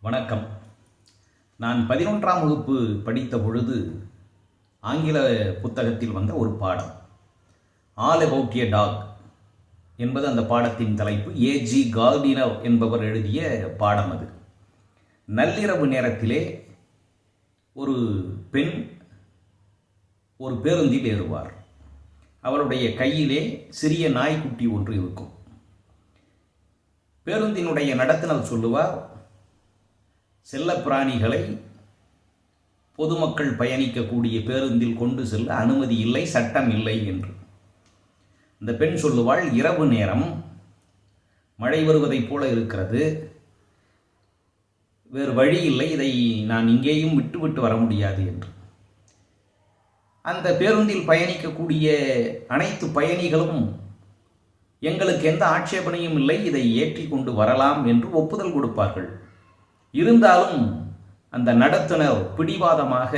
வணக்கம். நான் பதினொன்றாம் வகுப்பு படித்த பொழுது ஆங்கில புத்தகத்தில் வந்த ஒரு பாடம். ஆல் அபவுட் ஏ டாக் என்பது அந்த பாடத்தின் தலைப்பு. ஏஜி கால்டினவ் என்பவர் எழுதிய பாடம் அது. நள்ளிரவு நேரத்திலே ஒரு பெண் ஒரு பேருந்தில் ஏறுவார். அவருடைய கையிலே சிறிய நாய்க்குட்டி ஒன்று இருக்கும். பேருந்தினுடைய நடத்தினர் சொல்லுவார் செல்லப்பிராணிகளை பொதுமக்கள் பயணிக்கக்கூடிய பேருந்தில் கொண்டு செல்ல அனுமதி இல்லை சட்டம் இல்லை என்று. இந்த பெண் சொல்லுவாள் இரவு நேரம் மழை வருவதைப் போல இருக்கிறது. வேறு வழி இல்லை இதை நான் இங்கேயும் விட்டுவிட்டு வர முடியாது என்று. அந்த பேருந்தில் பயணிக்கக்கூடிய அனைத்து பயணிகளும் எங்களுக்கு எந்த ஆட்சேபனையும் இல்லை இதை ஏற்றி கொண்டு வரலாம் என்று ஒப்புதல் கொடுப்பார்கள். இருந்தாலும் அந்த நடத்துனர் பிடிவாதமாக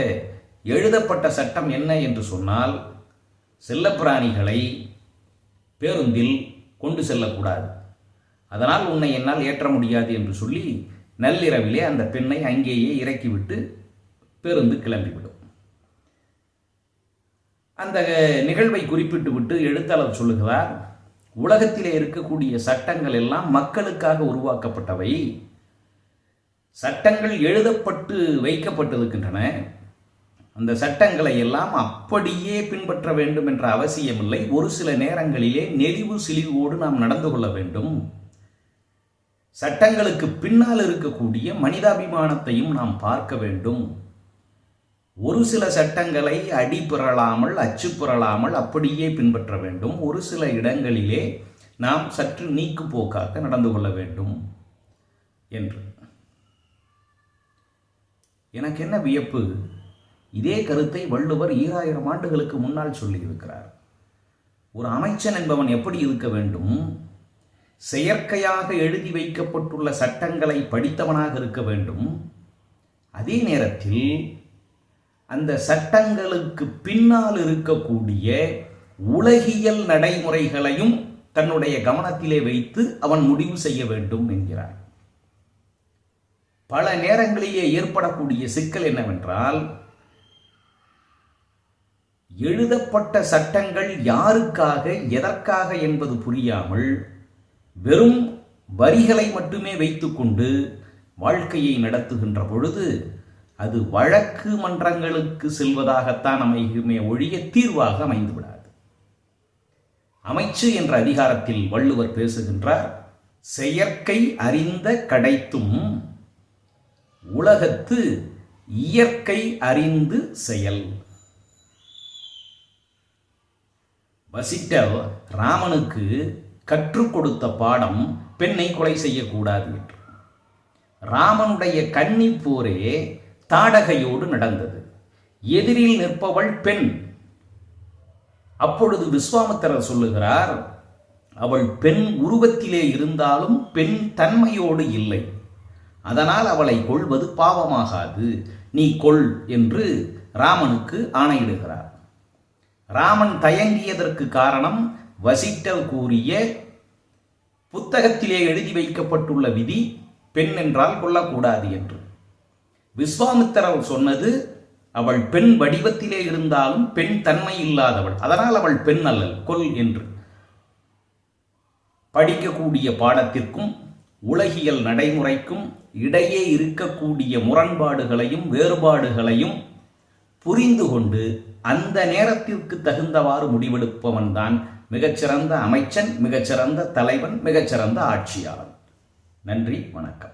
எழுதப்பட்ட சட்டம் என்ன என்று சொன்னால் செல்லப்பிராணிகளை பேருந்தில் கொண்டு செல்லக்கூடாது. அதனால் உன்னை என்னால் ஏற்ற முடியாது என்று சொல்லி நள்ளிரவிலே அந்த பெண்ணை அங்கேயே இறக்கிவிட்டு பேருந்து கிளம்பிவிடும். அந்த நிகழ்வை குறிப்பிட்டு விட்டு எழுத்தாளர் சொல்லுகிறார் உலகத்திலே இருக்கக்கூடிய சட்டங்கள் எல்லாம் மக்களுக்காக உருவாக்கப்பட்டவை. சட்டங்கள் எழுதப்பட்டு வைக்கப்பட்டிருக்கின்றன. அந்த சட்டங்களை எல்லாம் அப்படியே பின்பற்ற வேண்டும் என்ற அவசியமில்லை. ஒரு சில நேரங்களிலே நெளிவு சிலிவோடு நாம் நடந்து கொள்ள வேண்டும். சட்டங்களுக்கு பின்னால் இருக்கக்கூடிய மனிதாபிமானத்தையும் நாம் பார்க்க வேண்டும். ஒரு சில சட்டங்களை அடி பெறலாமல் அச்சு அப்படியே பின்பற்ற வேண்டும். ஒரு சில இடங்களிலே நாம் சற்று நீக்கு போக்காக நடந்து கொள்ள வேண்டும் என்று. எனக்கு என்ன வியப்பு? இதே கருத்தை வள்ளுவர் ஈராயிரம் ஆண்டுகளுக்கு முன்னால் சொல்லியிருக்கிறார். ஒரு அமைச்சன் என்பவன் எப்படி இருக்க வேண்டும்? செயற்கையாக எழுதி வைக்கப்பட்டுள்ள சட்டங்களை படித்தவனாக இருக்க வேண்டும். அதே நேரத்தில் அந்த சட்டங்களுக்கு பின்னால் இருக்கக்கூடிய உலகியல் நடைமுறைகளையும் தன்னுடைய கவனத்திலே வைத்து அவன் முடிவு செய்ய வேண்டும் என்கிறார். பல நேரங்களிலே ஏற்படக்கூடிய சிக்கல் என்னவென்றால் எழுதப்பட்ட சட்டங்கள் யாருக்காக எதற்காக என்பது புரியாமல் வெறும் வரிகளை மட்டுமே வைத்துக்கொண்டு வாழ்க்கையை நடத்துகின்ற பொழுது அது வழக்கு மன்றங்களுக்கு செல்வதாகத்தான் அமைகுமே ஒழிய தீர்வாக அமைந்துவிடாது. அமைச்சு என்ற அதிகாரத்தில் வள்ளுவர் பேசுகின்றார் செயற்கை அறிந்த கடைத்தும் உலகத்து இயற்கை அறிந்து செயல். வசிட்ட ராமனுக்கு கற்றுக் கொடுத்த பாடம் பெண்ணை கொலை செய்யக்கூடாது என்று. ராமனுடைய கன்னி போரே தாடகையோடு நடந்தது. எதிரில் நிற்பவள் பெண். அப்பொழுது விஸ்வாமித்திரர் சொல்லுகிறார் அவள் பெண் உருவத்திலே இருந்தாலும் பெண் தன்மையோடு இல்லை. அதனால் அவளை கொள்வது பாவமாகாது. நீ கொள் என்று ராமனுக்கு ஆணையிடுகிறார். ராமன் தயங்கியதற்கு காரணம் வசிட்டல் கூறிய புத்தகத்திலே எழுதி வைக்கப்பட்டுள்ள விதி பெண் என்றால் கொள்ளக்கூடாது என்று. விஸ்வாமித்திரர் சொன்னது அவள் பெண் வடிவத்திலே இருந்தாலும் பெண் தன்மை இல்லாதவள். அதனால் அவள் பெண் அல்லல் கொல் என்று. படிக்கக்கூடிய பாடத்திற்கும் உலகியல் நடைமுறைக்கும் இடையே இருக்கக்கூடிய முரண்பாடுகளையும் வேறுபாடுகளையும் புரிந்து கொண்டு அந்த நேரத்திற்கு தகுந்தவாறு முடிவெடுப்பவன் தான் மிகச்சிறந்த அமைச்சன் மிகச்சிறந்த தலைவன் மிகச்சிறந்த ஆட்சியாளன். நன்றி வணக்கம்.